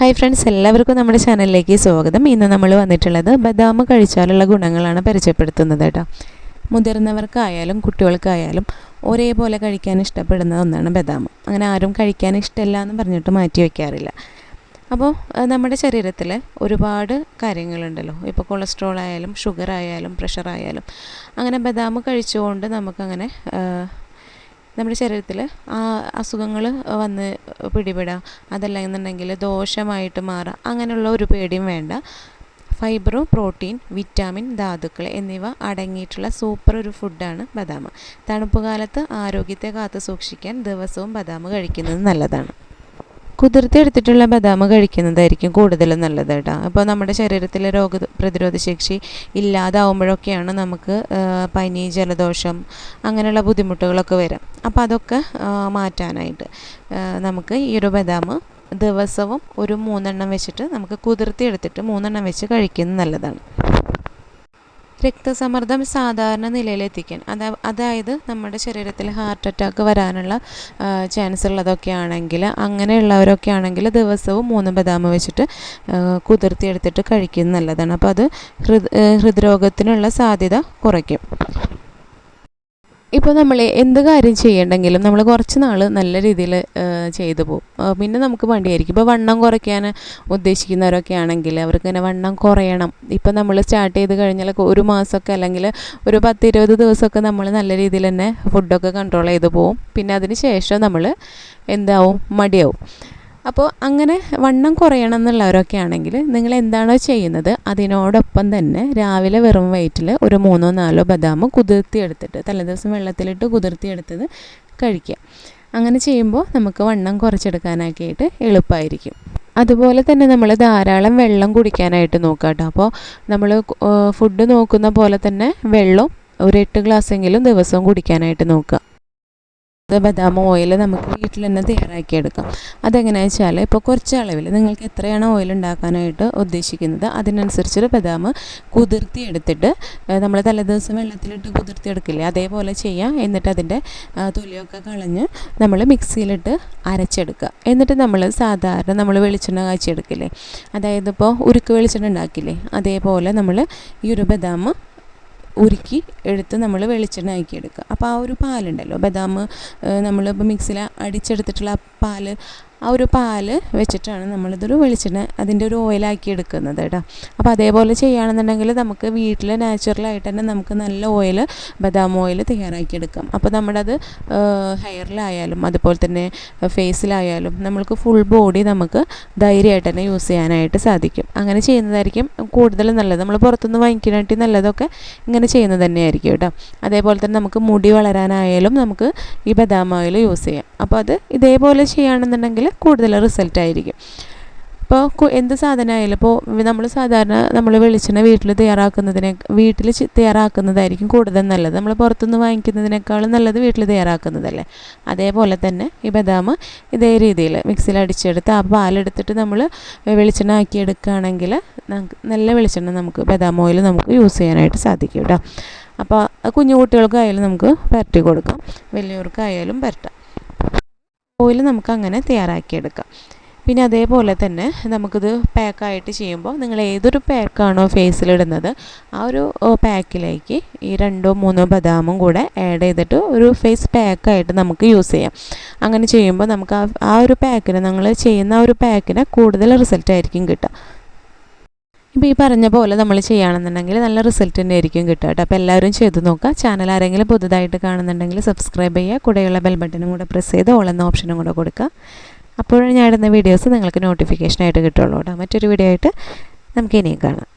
Hi friends എല്ലാവർക്കും നമ്മുടെ ചാനലിലേക്ക് സ്വാഗതം. ഇന്ന് നമ്മൾ വന്നിട്ടുള്ളത് ബദാം കഴിച്ചാലുള്ള ഗുണങ്ങളാണ് പരിചയപ്പെടുത്തുന്നത് കേട്ടോ. മുതിർന്നവർക്കായാലും കുട്ടികൾക്കായാലും ഒരേപോലെ കഴിക്കാൻ ഇഷ്ടപ്പെടുന്ന ഒന്നാണ് ബദാം. അങ്ങനെ ആരും കഴിക്കാൻ ഇഷ്ടമില്ല എന്ന് പറഞ്ഞിട്ട് മാറ്റി വയ്ക്കാറില്ല. അപ്പോൾ നമ്മുടെ ശരീരത്തിൽ ഒരുപാട് കാര്യങ്ങളുണ്ടല്ലോ. ഇപ്പോൾ കൊളസ്ട്രോൾ ആയാലും ഷുഗർ ആയാലും പ്രഷർ ആയാലും. അങ്ങനെ ബദാം കഴിച്ചുകൊണ്ട് നമുക്കങ്ങനെ നമ്മുടെ ശരീരത്തിൽ അസുഖങ്ങൾ വന്ന് പിടിപെടാം. അതല്ല എന്നുണ്ടെങ്കിൽ ദോഷമായിട്ട് മാറാം. അങ്ങനെയുള്ള ഒരു പേടിയും വേണ്ട. ഫൈബറും പ്രോട്ടീൻ വിറ്റാമിൻ ധാതുക്കൾ എന്നിവ അടങ്ങിയിട്ടുള്ള സൂപ്പർ ഒരു ഫുഡാണ് ബദാം തണുപ്പ് കാലത്ത് ആരോഗ്യത്തെ കാത്തു സൂക്ഷിക്കാൻ ദിവസവും ബദാം കഴിക്കുന്നത് നല്ലതാണ്. കുതിർത്തിയെടുത്തിട്ടുള്ള ബദാം കഴിക്കുന്നതായിരിക്കും കൂടുതൽ നല്ലത് കേട്ടോ. അപ്പോൾ നമ്മുടെ ശരീരത്തിലെ രോഗ പ്രതിരോധ ശേഷി ഇല്ലാതാവുമ്പോഴൊക്കെയാണ് നമുക്ക് പനി ജലദോഷം അങ്ങനെയുള്ള ബുദ്ധിമുട്ടുകളൊക്കെ വരാം. അപ്പോൾ അതൊക്കെ മാറ്റാനായിട്ട് നമുക്ക് ഈ ഒരു ബദാം ദിവസവും ഒരു മൂന്നെണ്ണം വെച്ചിട്ട് നമുക്ക് കുതിർത്തി എടുത്തിട്ട് മൂന്നെണ്ണം വെച്ച് കഴിക്കുന്നത് നല്ലതാണ്. രക്തസമ്മർദ്ദം സാധാരണ നിലയിലെത്തിക്കാൻ അതാ അതായത് നമ്മുടെ ശരീരത്തിൽ ഹാർട്ട് അറ്റാക്ക് വരാനുള്ള ചാൻസ് ഉള്ളതൊക്കെ ആണെങ്കിൽ അങ്ങനെയുള്ളവരൊക്കെ ആണെങ്കിൽ ദിവസവും മൂന്ന് ബദാം വെച്ചിട്ട് കുതിർത്തിയെടുത്തിട്ട് കഴിക്കുന്നത് നല്ലതാണ്. അപ്പോൾ അത് ഹൃദ് ഹൃദ്രോഗത്തിനുള്ള സാധ്യത കുറയ്ക്കും. ഇപ്പോൾ നമ്മൾ എന്ത് കാര്യം ചെയ്യണ്ടെങ്കിലും നമ്മൾ കുറച്ച് നാൾ നല്ല രീതിയിൽ ചെയ്തു പോകും പിന്നെ നമുക്ക് മടിയായിരിക്കും. ഇപ്പോൾ വണ്ണം കുറയ്ക്കാൻ ഉദ്ദേശിക്കുന്നവരൊക്കെ ആണെങ്കിൽ അവർക്ക് ഇങ്ങനെ വണ്ണം കുറയണം. ഇപ്പോൾ നമ്മൾ സ്റ്റാർട്ട് ചെയ്ത് കഴിഞ്ഞാൽ ഒരു മാസമൊക്കെ അല്ലെങ്കിൽ ഒരു പത്ത് ഇരുപത് ദിവസമൊക്കെ നമ്മൾ നല്ല രീതിയിൽ തന്നെ ഫുഡൊക്കെ കൺട്രോൾ ചെയ്ത് പോകും പിന്നെ അതിന് ശേഷം നമ്മൾ എന്താവും? മടിയാവും. അപ്പോൾ അങ്ങനെ വണ്ണം കുറയണം എന്നുള്ളവരൊക്കെ ആണെങ്കിൽ നിങ്ങൾ എന്താണോ ചെയ്യുന്നത് അതിനോടൊപ്പം തന്നെ രാവിലെ വെറും വയറ്റിൽ ഒരു മൂന്നോ നാലോ ബദാം കുതിർത്തിയെടുത്തിട്ട് തലേദിവസം വെള്ളത്തിലിട്ട് കുതിർത്തിയെടുത്തത് കഴിക്കുക. അങ്ങനെ ചെയ്യുമ്പോൾ നമുക്ക് വണ്ണം കുറച്ചെടുക്കാനൊക്കെയായിട്ട് എളുപ്പമായിരിക്കും. അതുപോലെ തന്നെ നമ്മൾ ധാരാളം വെള്ളം കുടിക്കാനായിട്ട് നോക്കുക കേട്ടോ. അപ്പോൾ നമ്മൾ ഫുഡ് നോക്കുന്ന പോലെ തന്നെ വെള്ളം ഒരു എട്ട് ഗ്ലാസ്സെങ്കിലും ദിവസവും കുടിക്കാനായിട്ട് നോക്കുക. ബദാം ഓയിൽ നമുക്ക് വീട്ടിൽ തന്നെ തയ്യാറാക്കിയെടുക്കാം അതെങ്ങനെയാണെന്ന് വെച്ചാൽ ഇപ്പോൾ കുറച്ച് അളവിൽ നിങ്ങൾക്ക് എത്രയാണ് ഓയിൽ ഉണ്ടാക്കാനായിട്ട് ഉദ്ദേശിക്കുന്നത് അതിനനുസരിച്ചൊരു ബദാം കുതിർത്തി എടുത്തിട്ട് നമ്മൾ തലേദിവസം വെള്ളത്തിലിട്ട് കുതിർത്തി എടുക്കില്ലേ? അതേപോലെ ചെയ്യാം. എന്നിട്ട് അതിന്റെ തൊലിയൊക്കെ കളഞ്ഞ് നമ്മൾ മിക്സിയിലിട്ട് അരച്ചെടുക്കുക. എന്നിട്ട് നമ്മൾ സാധാരണ നമ്മൾ വെളിച്ചെണ്ണ കാച്ചിയെടുക്കില്ലേ അതായത് ഇപ്പോൾ ഉരുക്ക് വെളിച്ചെണ്ണ ഉണ്ടാക്കില്ലേ? അതേപോലെ നമ്മൾ ഈ ഒരു ബദാം ഉരുക്കി എടുത്ത് നമ്മൾ വെളിച്ചെണ്ണ ആക്കി എടുക്കുക. അപ്പോൾ ആ ഒരു പാലുണ്ടല്ലോ. ബദാം നമ്മളിപ്പോൾ മിക്സിയിൽ അടിച്ചെടുത്തിട്ടുള്ള ആ പാൽ ആ ഒരു പാൽ വെച്ചിട്ടാണ് നമ്മളിതൊരു വെളിച്ചെണ്ണ അതിന്റെ ഒരു ഓയിലാക്കി എടുക്കുന്നത് കേട്ടോ. അപ്പോൾ അതേപോലെ ചെയ്യുകയാണെന്നുണ്ടെങ്കിൽ നമുക്ക് വീട്ടിൽ നാച്ചുറലായിട്ട് തന്നെ നമുക്ക് നല്ല ഓയിൽ ബദാം ഓയിൽ തയ്യാറാക്കി എടുക്കാം. അപ്പോൾ നമ്മുടെ അത് ഹെയറിലായാലും അതുപോലെ തന്നെ ഫേസിലായാലും നമ്മൾക്ക് ഫുൾ ബോഡി നമുക്ക് ധൈര്യമായിട്ട് തന്നെ യൂസ് ചെയ്യാനായിട്ട് സാധിക്കും. അങ്ങനെ ചെയ്യുന്നതായിരിക്കും കൂടുതൽ നല്ലത്. നമ്മൾ പുറത്തുനിന്ന് വാങ്ങിക്കാനായിട്ട് നല്ലതൊക്കെ ഇങ്ങനെ ചെയ്യുന്നത് തന്നെയായിരിക്കും കേട്ടോ. അതേപോലെ തന്നെ നമുക്ക് മുടി വളരാനായാലും നമുക്ക് ഈ ബദാം ഓയിൽ യൂസ് ചെയ്യാം. അപ്പോൾ അത് ഇതേപോലെ ചെയ്യുകയാണെന്നുണ്ടെങ്കിൽ കൂടുതൽ റിസൾട്ട് ആയിരിക്കും. ഇപ്പോൾ എന്ത് സാധനമായാലും ഇപ്പോൾ നമ്മൾ സാധാരണ നമ്മൾ വെളിച്ചെണ്ണ വീട്ടിൽ തയ്യാറാക്കുന്നതിനെ വീട്ടിൽ തയ്യാറാക്കുന്നതായിരിക്കും കൂടുതൽ നല്ലത്. നമ്മൾ പുറത്തുനിന്ന് വാങ്ങിക്കുന്നതിനേക്കാളും നല്ലത് വീട്ടിൽ തയ്യാറാക്കുന്നതല്ലേ? അതേപോലെ തന്നെ ഈ ബദാം ഇതേ രീതിയിൽ മിക്സിയിൽ അടിച്ചെടുത്ത് ആ പാലെടുത്തിട്ട് നമ്മൾ വെളിച്ചെണ്ണ ആക്കി എടുക്കുകയാണെങ്കിൽ നല്ല വെളിച്ചെണ്ണ നമുക്ക് ബദാം ഓയിൽ നമുക്ക് യൂസ് ചെയ്യാനായിട്ട് സാധിക്കും കേട്ടോ. അപ്പോൾ കുഞ്ഞു കുട്ടികൾക്കായാലും നമുക്ക് പരട്ടി കൊടുക്കാം. വലിയവർക്കായാലും പരട്ടാം. ഓയിൽ നമുക്ക് അങ്ങനെ തയ്യാറാക്കിയെടുക്കാം. പിന്നെ അതേപോലെ തന്നെ നമുക്കിത് പാക്കായിട്ട് ചെയ്യുമ്പോൾ നിങ്ങൾ ഏതൊരു പാക്കാണോ ഫേസിലിടുന്നത് ആ ഒരു പാക്കിലേക്ക് ഈ രണ്ടോ മൂന്നോ ബദാമും കൂടെ ആഡ് ചെയ്തിട്ട് ഒരു ഫേസ് പാക്കായിട്ട് നമുക്ക് യൂസ് ചെയ്യാം. അങ്ങനെ ചെയ്യുമ്പോൾ നമുക്ക് ആ ഒരു പാക്കിന് നമ്മൾ ചെയ്യുന്ന ആ ഒരു പാക്കിന് കൂടുതൽ റിസൾട്ട് ആയിരിക്കും കിട്ടുക. ഇപ്പോൾ ഈ പറഞ്ഞ പോലെ നമ്മൾ ചെയ്യുകയാണെന്നുണ്ടെങ്കിൽ നല്ല റിസൾട്ട് തന്നെ ആയിരിക്കും കിട്ടുക കേട്ടോ. അപ്പോൾ എല്ലാവരും ചെയ്ത് നോക്കുക. ചാനൽ ആരെങ്കിലും പുതുതായിട്ട് കാണുന്നുണ്ടെങ്കിൽ സബ്സ്ക്രൈബ് ചെയ്യുക. കൂടെയുള്ള ബെൽ ബട്ടണും കൂടെ പ്രസ് ചെയ്ത് ഓൾ എന്ന ഓപ്ഷനും കൂടെ കൊടുക്കുക. അപ്പോഴും ഞാൻ ഇടുന്ന വീഡിയോസ് നിങ്ങൾക്ക് നോട്ടിഫിക്കേഷനായിട്ട് കിട്ടുള്ളൂ കേട്ടോ. മറ്റൊരു വീഡിയോ ആയിട്ട് നമുക്ക് ഇനിയും കാണാം.